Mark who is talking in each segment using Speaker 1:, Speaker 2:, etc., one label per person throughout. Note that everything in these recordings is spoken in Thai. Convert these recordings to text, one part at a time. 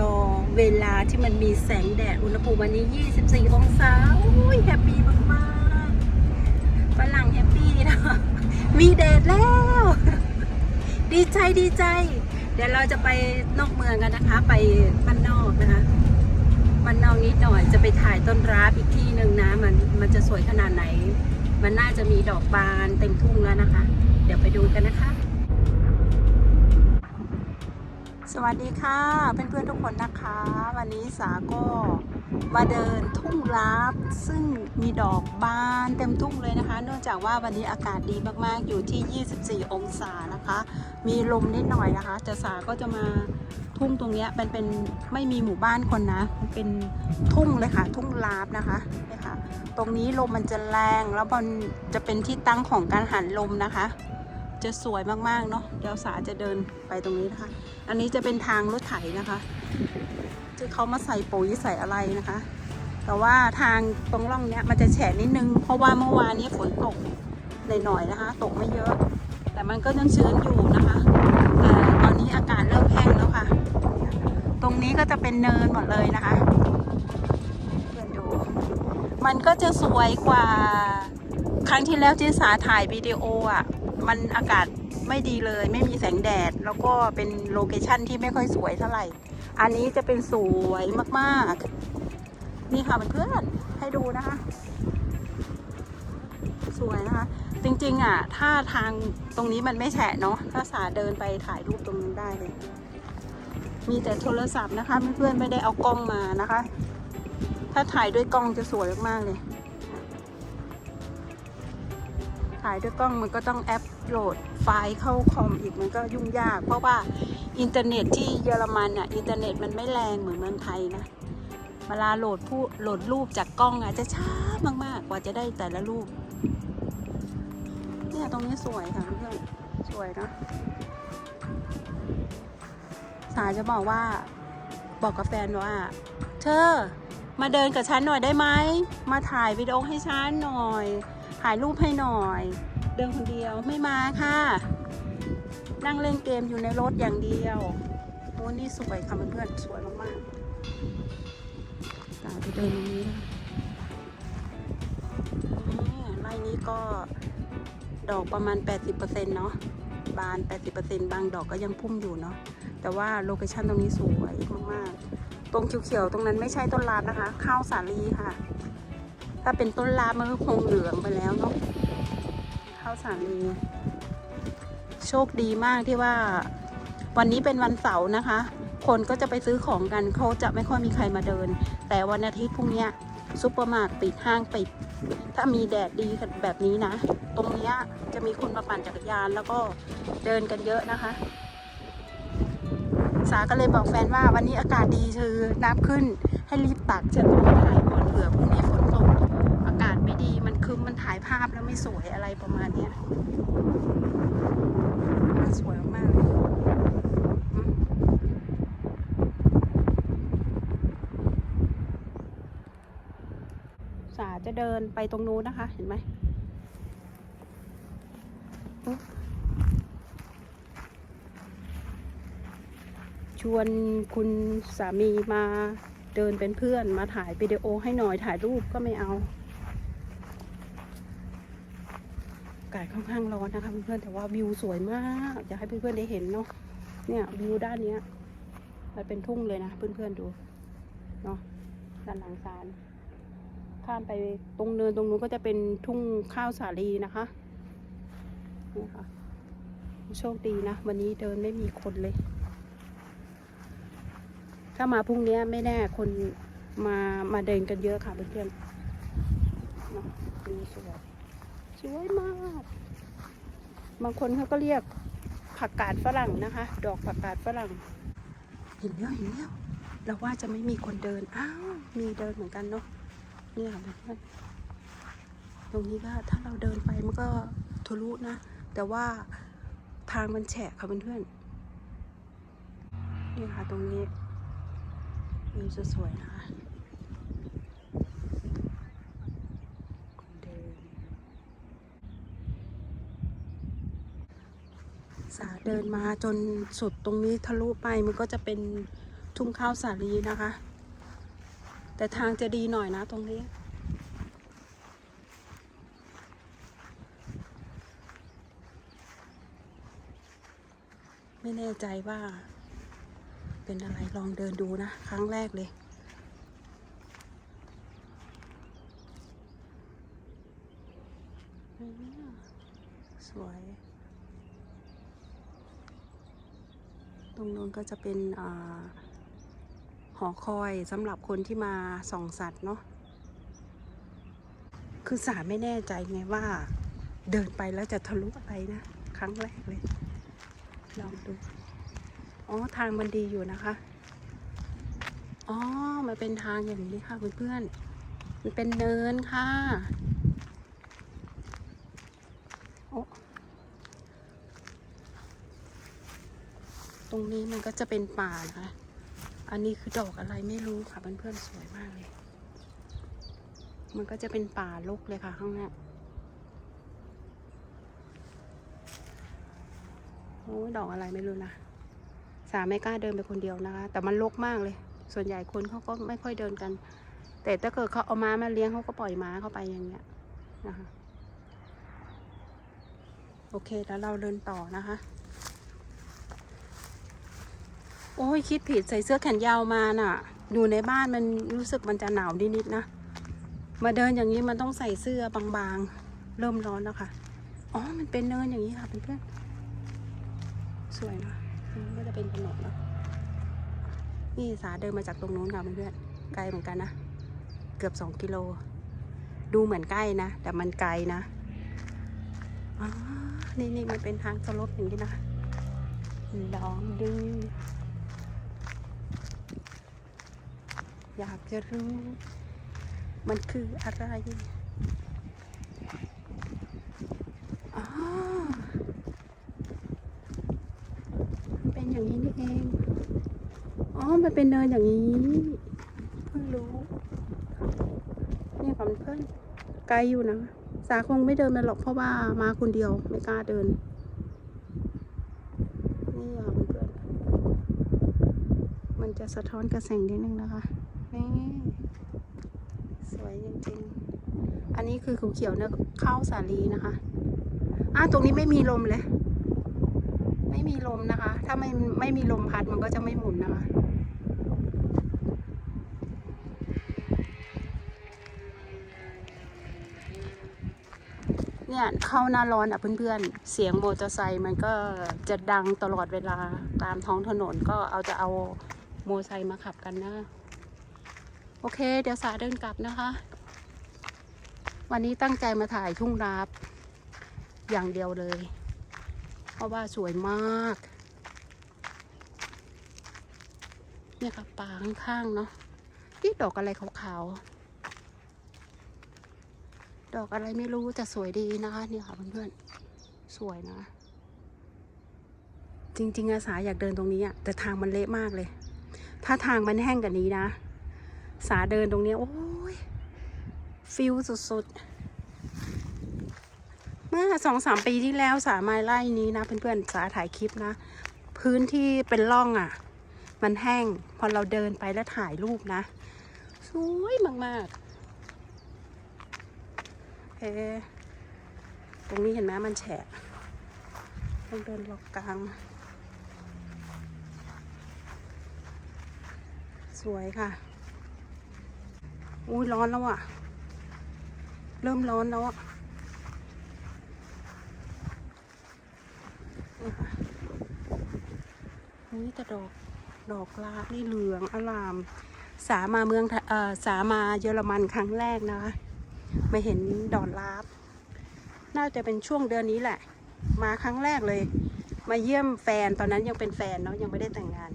Speaker 1: รอเวลาที่มันมีแสงแดด อุณหภูมิวันนี้ 24 องศาโอ้ยแฮปปี้มากๆฝรั่งแฮปปี้นะ มีแดดแล้ว ดีใจดีใจ เดี๋ยวเราจะไปนอกเมืองกันนะคะ ไปบ้านนอกนะคะบ้านนอกนิดหน่อยจะไปถ่ายต้นราบอีกที่หนึ่งนะ มันมันจะสวยขนาดไหน มันน่าจะมีดอกบานเต็มทุ่งแล้วนะคะ เดี๋ยวไปดูกันนะคะ สวัสดีค่ะเพื่อนๆทุกคนนะคะ วันนี้สาก็มาเดินทุ่งลับซึ่งมีดอกบานเต็มทุ่งเลยนะคะ เนื่องจากว่าวันนี้อากาศดีมากๆอยู่ที่ 24 องศานะคะ มีลมนิดหน่อยนะคะจะสาก็จะมาทุ่งตรงนี้เป็นเป็นไม่มีหมู่บ้านคนนะมันเป็นทุ่งเลยค่ะ ทุ่งลาบนะคะนี่ค่ะ ตรงนี้ลมมันจะแรงแล้วมันจะเป็นที่ตั้งของการหันลมนะคะ จะสวยมากๆเนาะเดี๋ยวสาจะเดินไปตรงนี้นะคะ อันนี้จะเป็นทางรถไถนะคะที่เขามาใส่ปุ๋ยใส่อะไรนะคะ แต่ว่าทางตรงร่องเนี้ยมันจะแฉะนิดนึง เพราะว่าเมื่อวานนี้ฝนตกหน่อยๆนะคะ ตกไม่เยอะ แต่มันก็ยังชื้นอยู่นะคะแต่ตอนนี้อากาศเริ่มแห้งแล้วค่ะ ตรงนี้ก็จะเป็นเนินหมดเลยนะคะเพื่อนดูมันก็จะสวยกว่าครั้งที่แล้วที่สาถ่ายวิดีโออะ มันอากาศไม่ดีเลย ไม่มีแสงแดด แล้วก็เป็นโลเคชั่นที่ไม่ค่อยสวยเท่าไหร่ อันนี้จะเป็นสวยมากๆ นี่ค่ะเพื่อนๆให้ดูนะคะ สวยนะคะ จริงๆอะ ถ้าทางตรงนี้มันไม่แฉะเนาะถ้าสาเดินไปถ่ายรูปตรงนู้นได้เลย มีแต่โทรศัพท์นะคะเพื่อนๆไม่ได้เอากล้องมานะคะ ถ้าถ่ายด้วยกล้องจะสวยมากๆเลยถ่ายด้วยกล้องมันก็ต้องแอป โหลดไฟล์เข้าคอมอีกมันก็ยุ่งยาก เพราะว่าอินเทอร์เน็ตที่เยอรมันอะอินเทอร์เน็ตมันไม่แรงเหมือนเมืองไทยนะเวลาโหลดผู้โหลดรูปจากกล้องอะจะช้ามากๆ กว่าจะได้แต่ละรูปเนี่ยตรงนี้สวยค่ะเพื่อนสวยเนะสาจะบอกว่า บอกกับแฟนว่า เธอ มาเดินกับฉันหน่อยได้ไหม มาถ่ายวิดีโอให้ฉันหน่อย ถ่ายรูปให้หน่อย เดินคนเดียวไม่มาค่ะ นั่งเล่นเกมอยู่ในรถอย่างเดียวโอ้นี่สวยค่ะเพื่อนๆสวยมากๆตาไปเดินตรงนี้นี่ไร่นี้ก็ดอกประมาณ 80%เนาะบาน 80%บางดอกก็ยังพุ่มอยู่เนาะแต่ว่าโลเคชั่นตรงนี้สวยมากๆ ตรงเขียวๆตรงนั้นไม่ใช่ต้นลาบนะคะ ข้าวสาลีค่ะ ถ้าเป็นต้นลาบมันก็คงเหลืองไปแล้วเนาะ ข้าสาลีโชคดีมากที่ว่า วันนี้เป็นวันเสาร์นะคะ คนก็จะไปซื้อของกันเขาจะไม่ค่อยมีใครมาเดิน แต่วันอาทิตย์พรุ่งนี้ซุปเปอร์มาร์ทปิดห้างปิด ถ้ามีแดดดีแบบนี้นะ ตรงนี้จะมีคนมาปั่นจักรยานแล้วก็เดินกันเยอะนะคะ สาก็เลยบอกแฟนว่าวันนี้อากาศดีคือน้ำขึ้นให้รีบตักจะต้องถ่ายก่อนเผื่อพรุ่งนี้ฝน ไม่สวยอะไรประมาณเนี้ยมันสวยมากเลยสาจะเดินไปตรงนู้นนะคะ เห็นไหมชวนคุณสามีมาเดินเป็นเพื่อนมาถ่ายวิดีโอให้หน่อยถ่ายรูปก็ไม่เอา อากาศ ค่อนข้างร้อนนะคะเพื่อนๆแต่ว่าวิวสวยมากอยากให้เพื่อนๆได้เห็นเนาะเนี่ยวิวด้านเนี้ยมันเป็นทุ่งเลยนะเพื่อนๆดูเนาะด้านหลังศาลข้ามไปตรงเนินตรงนู้นก็จะเป็นทุ่งข้าวสาลีนะคะนี่ค่ะโชคดีนะ วันนี้เดินไม่มีคนเลย ถ้ามาพรุ่งนี้ไม่แน่คนมามาเดินกันเยอะค่ะเพื่อนๆเนาะวิวสวยสวยมาก บางคนเขาก็เรียกผักกาดฝรั่งนะคะ ดอกผักกาดฝรั่ง เห็นแล้วเห็นแล้วเราว่าจะไม่มีคนเดิน อ้าว มีเดินเหมือนกันเนาะเนี่ยค่ะเพื่อนตรงนี้ก็ถ้าเราเดินไปมันก็ทะลุนะ แต่ว่าทางมันแฉะค่ะเพื่อนๆนี่ค่ะตรงนี้วิวสวยๆนะคะคนเดิน สาเดินมาจนสุดตรงนี้ทะลุไปมันก็จะเป็นทุ่งข้าวสาลีนะคะ แต่ทางจะดีหน่อยนะตรงนี้ ไม่แน่ใจว่า เป็นอะไรลองเดินดูนะ ครั้งแรกเลยสวย ตรงนู้นก็จะเป็นอหอคอยสำหรับคนที่มาส่องสัตว์เนาะคือสาไม่แน่ใจไงว่าเดินไปแล้วจะทะลุอะไรนะ ครั้งแรกเลย ลองดู อ๋อ ทางมันดีอยู่นะคะ อ๋อ มันเป็นทางอย่างนี้ค่ะเพื่อนๆมันเป็นเนินค่ะ โอ้ ตรงนี้มันก็จะเป็นป่านะคะ อันนี้คือดอกอะไรไม่รู้ค่ะเพื่อนๆสวยมากเลย มันก็จะเป็นป่ารกเลยค่ะข้างหน้าโอ้ยดอกอะไรไม่รู้นะสาไม่กล้าเดินไปคนเดียวนะคะ แต่มันรกมากเลย ส่วนใหญ่คนเขาก็ไม่ค่อยเดินกัน แต่ถ้าเกิดเขาเอาม้ามาเลี้ยงเขาก็ปล่อยม้าเข้าไปอย่างเงี้ยนะคะ โอเคแล้วเราเดินต่อนะคะ โอ้ยคิดผิดใส่เสื้อแขนยาวมาน่ะ อยู่ในบ้านมันรู้สึกมันจะหนาวนิดๆนะ มาเดินอย่างนี้มันต้องใส่เสื้อบางๆ เริ่มร้อนแล้วค่ะ อ๋อ มันเป็นเนินอย่างนี้ค่ะเพื่อนๆ สวยนะมันก็จะเป็นถนนเนอะนี่สาเดินมาจากตรงนู้นค่ะเพื่อนๆ ไกลเหมือนกันนะ เกือบสองกิโล ดูเหมือนใกล้นะ แต่มันไกลนะอ๋อนี่นี่มันเป็นทางสลบอย่างนี้นะลองดู อยากจะรู้ มันคืออะไรอ๋อมันเป็นอย่างนี้นี่เอง อ๋อ มันเป็นเนินอย่างนี้ เพิ่งรู้ เนี่ยค่ะเพื่อนไกลอยู่นะ สาคงไม่เดินไปหรอกเพราะว่ามาคนเดียวไม่กล้าเดินนี่ค่ะเพื่อนมันจะสะท้อนกระแสงนิดนึงนะคะ นี่ สวยจริงๆ อั นนี้คือเขียวๆเนี่ยข้าวสาลีนะคะอะตรงนี้ไม่มีลมเลย ไม่มีลมนะคะ ถ้าไม่ไม่มีลมพัดมันก็จะไม่หมุนนะคะเนี่ยเข้าหน้าร้อนอะเพื่อนๆ เสียงมอเตอร์ไซค์มันก็จะดังตลอดเวลาตามท้องถนนก็เอาจะเอาโมอเตอร์ไซค์มาขับกันนะ โอเค เดี๋ยวสาเดินกลับนะคะ วันนี้ตั้งใจมาถ่ายทุ่งราบอย่างเดียวเลย เพราะว่าสวยมาก เนี่ยค่ะป่าข้างๆเนาะที่ดอกอะไรขาวๆ ดอกอะไรไม่รู้แต่สวยดีนะคะเนี่ยค่ะเพื่อนๆ สวยนะ จริง ๆอาสาอยากเดินตรงนี้อะแต่ทางมันเละมากเลย ถ้าทางมันแห้งกว่านี้นะ สาเดินตรงนี้โอ้ ฟิลสุดๆ เมื่อสองสามปีที่แล้วสามาไล่นี้นะ เพื่อนๆสาถ่ายคลิปนะ พื้นที่เป็นร่องอะ่ะ มันแห้ง พอเราเดินไปแล้วถ่ายรูปนะ สวยมากๆโอตรงนี้เห็นไหมมันแฉะต้องเดินหลอกกลาง สวยค่ะ อุ้ยร้อนแล้วอะ่ะ เริ่มร้อนแล้วอะ่ะนี่ค่ะอุ้ยแต่ดอก ดอกลาบนี่เหลืองอลาม สามาเมืองเอ่อสามาเยอรมันครั้งแรกนะคะมาเห็นดอกลาบ น่าจะเป็นช่วงเดือนนี้แหละ มาครั้งแรกเลย มาเยี่ยมแฟนตอนนั้นยังเป็นแฟนเนาะยังไม่ได้แต่งงาน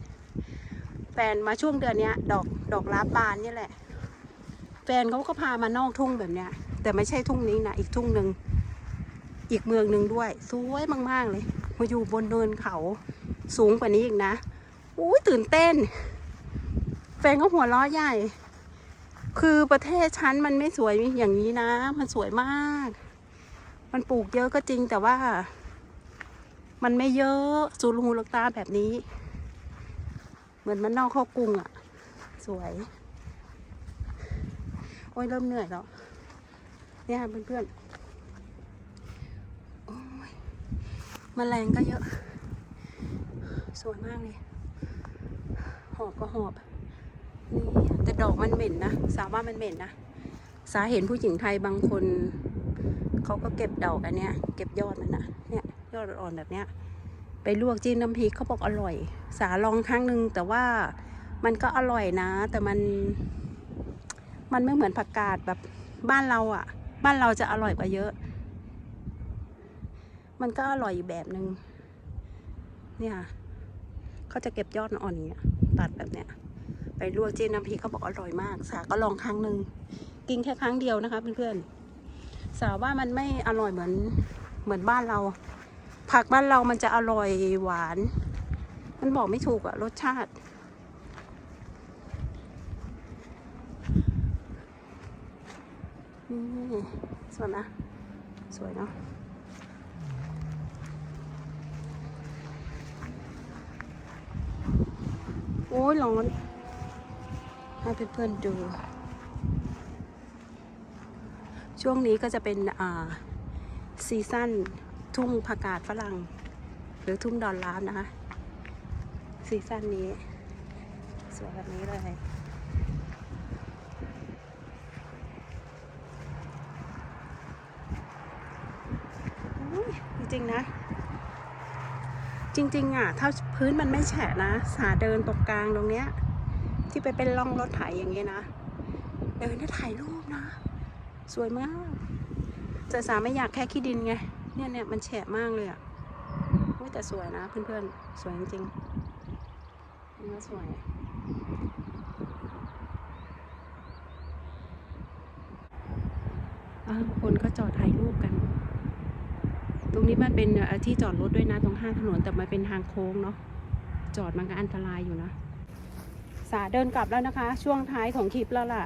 Speaker 1: แฟนมาช่วงเดือนนี้ดอกดอกลาบบานนี่แหละ แฟนเขาก็พามานอกทุ่งแบบเนี้ย แต่ไม่ใช่ทุ่งนี้นะอีกทุ่งหนึ่งอีกเมืองหนึ่งด้วยสวยมาก ๆ เลย มาอยู่บนเนินเขาสูงกว่านี้อีกนะอุ้ยตื่นเต้น แฟนก็หัวเราะใหญ่ คือประเทศชั้นมันไม่สวยอย่างนี้นะ มันสวยมาก มันปลูกเยอะก็จริงแต่ว่า มันไม่เยอะสูรูหูลูกตาแบบนี้ เหมือนมันนอกข้ากรุงอะสวย โอ้ยเริ่มเหนื่อยแล้ว เนี่ยค่ะเพื่อนๆโอ้ยมแมลงก็เยอะ สวยมากเลย หอบก็หอบนี่แต่ดอกมันเหม็นนะ สาวว่ามันเหม็นนะ สาเห็นผู้หญิงไทยบางคน เขาก็เก็บดอกอันเนี้ย เก็บยอดมันนะเนี่ยยอดอ่อนแบบเนี้ย ไปลวกจิ้มน้ำพริกเขาบอกอร่อย สาลองครั้งหนึ่งแต่ว่ามันก็อร่อยนะ แต่มัน มันไม่เหมือนผักกาดแบบบ้านเราอะ่ะ บ้านเราจะอร่อยกว่าเยอะ มันก็อร่อยอีกแบบหนึง่งเนี่ยเขาจะเก็บยอดอ่อนอย่างเงี้ยตัดแบบเนี้ย ไปลวกจิ้น้ำพริกเขาบอกอร่อยมาก สาก็ลองครั้งหนึ่งกินแค่ครั้งเดียวนะคะเพื่อนๆสาว่ามันไม่อร่อยเหมือนเหมือนบ้านเรา ผักบ้านเรามันจะอร่อยหวาน มันบอกไม่ถูกอะรสชาติ นี่สวยนะสวยเนาะโอ้ยร้อนให้เพื่อนๆดู ช่วงนี้ก็จะเป็นอ่าซีซั่นทุ่งผักกาดฝรั่ง หรือทุ่งดอนล้ามนะคะซีซั่นนี้ สวยแบบนี้เลย จริงๆนะ จริงๆอะถ้าพื้นมันไม่แฉะนะ สาเดินตรงกลางตรงเนี้ย ที่ไปเป็นร่องรถไถอย่างเงี้ยนะเดินได้ถ่ายรูปนะ สวยมากแต่สาไม่อยากแค่ขี้ดินไงเนี่ยเนี่ยมันแฉะมากเลยอะแต่สวยนะเพื่อนๆ สวยจริงๆนี่ก็สวยอ่าคนก็จอดถ่ายรูปกัน รงนี้มันเป็นที่จอดรถด้วยนะตรงข้างถนนแต่มันเป็นทางโค้งเนาะจอดมันก็อันตรายอยู่นะสาเดินกลับแล้วนะคะ ช่วงท้ายของคลิปแล้วล่ะ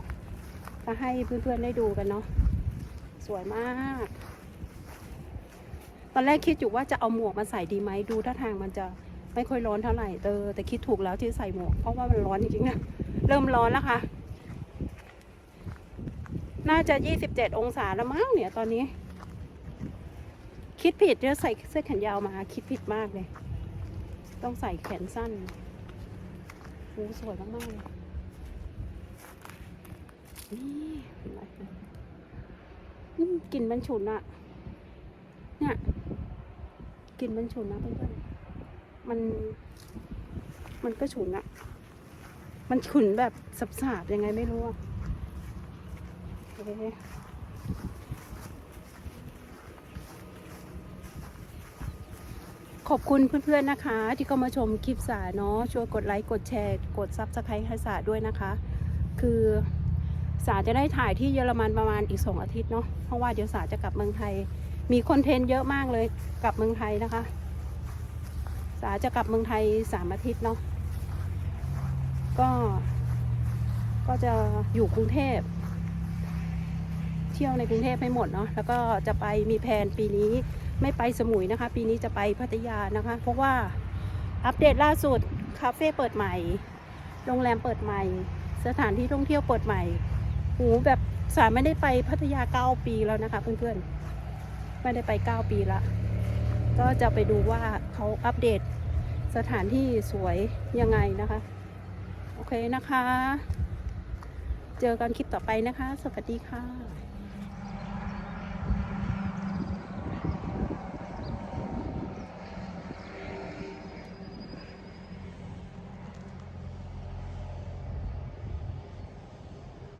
Speaker 1: จะให้เพื่อนๆได้ดูกันเนาะสวยมาก ตอนแรกคิดอยู่ว่าจะเอาหมวกมาใส่ดีไหมดูท่าทางมันจะไม่ค่อยร้อนเท่าไหร่เออแต่คิดถูกแล้วที่ใส่หมวกเพราะว่ามันร้อนจริงๆนะเริ่มร้อนแล้วค่ะ น่าจะ 27 องศาแล้วมั้งเนี่ยตอนนี้ คิดผิดเนี่ยใส่เสื้อแขนยาวมาคิดผิดมากเลย ต้องใส่แขนสั้นโอ้สวยมากๆเลยนี่กลิ่นมันฉุนอะเนี่ยกลิ่นมันฉุนนะเพื่อนๆมัน มันก็ฉุนอะมันฉุนแบบสับๆยังไงไม่รู้อะโอเค ขอบคุณเพื่อนๆนะคะ ที่เข้ามาชมคลิปสาเนาะช่วยกดไลค์กดแชร์กดซับสไครต์ให้สาด้วยนะคะ คือสาจะได้ถ่ายที่เยอรมันประมาณอีกสองอาทิตย์เนาะเพราะว่าเดี๋ยวสาจะกลับเมืองไทย มีคอนเทนต์เยอะมากเลยกลับเมืองไทยนะคะ สาจะกลับเมืองไทยสามอาทิตย์เนาะก็ ก็จะอยู่กรุงเทพเที่ยวในกรุงเทพให้หมดเนาะแล้วก็จะไปมีแผนปีนี้ ไม่ไปสมุยนะคะ ปีนี้จะไปพัทยานะคะ เพราะว่าอัปเดตล่าสุดคาเฟ่เปิดใหม่ โรงแรมเปิดใหม่ สถานที่ท่องเที่ยวเปิดใหม่หูแบบสายไม่ได้ไปพัทยาเก้าปีแล้วนะคะ เพื่อนๆ ไม่ได้ไปเก้าปีละ ก็จะไปดูว่าเขาอัปเดตสถานที่สวยยังไงนะคะ โอเคนะคะ เจอกันคลิปต่อไปนะคะ สวัสดีค่ะ